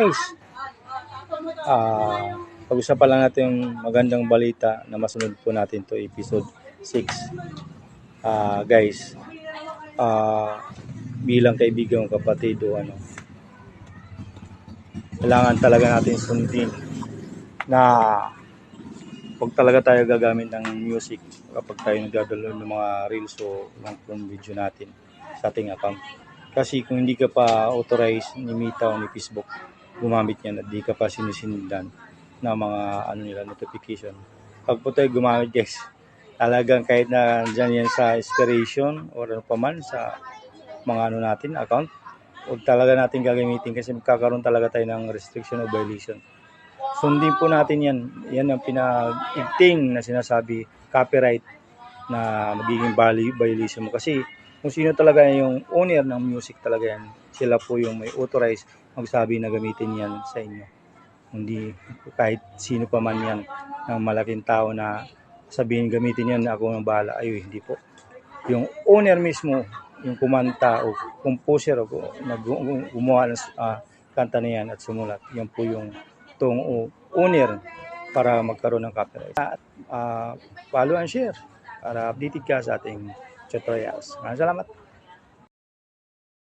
Guys, ah, pag-usapan lang natin yung magandang balita na masunod po natin to episode 6. Ah, guys, ah, bilang kaibigan kapatid o ano, kailangan talaga natin sundin na pag talaga tayo gagamit ng music kapag tayo nagdadalo ng mga reels o form video natin sa ating account. Kasi kung hindi ka pa authorized ni Meta o ni Facebook gumamit yan at di ka pa sinisindan ng mga ano nila notification. Pag po tayo gumamit guys, talagang kahit na dyan yan sa inspiration or ano pa man sa mga ano natin account, huwag talaga natin gagamitin kasi magkakaroon talaga tayo ng restriction o violation. Sundin po natin yan. Yan ang pinag-igting na sinasabi copyright na magiging violation mo. Kasi kung sino talaga yung owner ng music talaga yan, sila po yung may authorized magsabi na gamitin yan sa inyo. Hindi kahit sino pa man yan ng malaking tao na sabihin gamitin yan ako ang bahala. Ay, hindi po. Yung owner mismo, yung kumanta o composer o nag gumawa ng ah, kanta na yan at sumulat. Yan po yung tong owner para magkaroon ng copyright. At ah, follow and share para updated ka sa ating tutorials. Maraming salamat.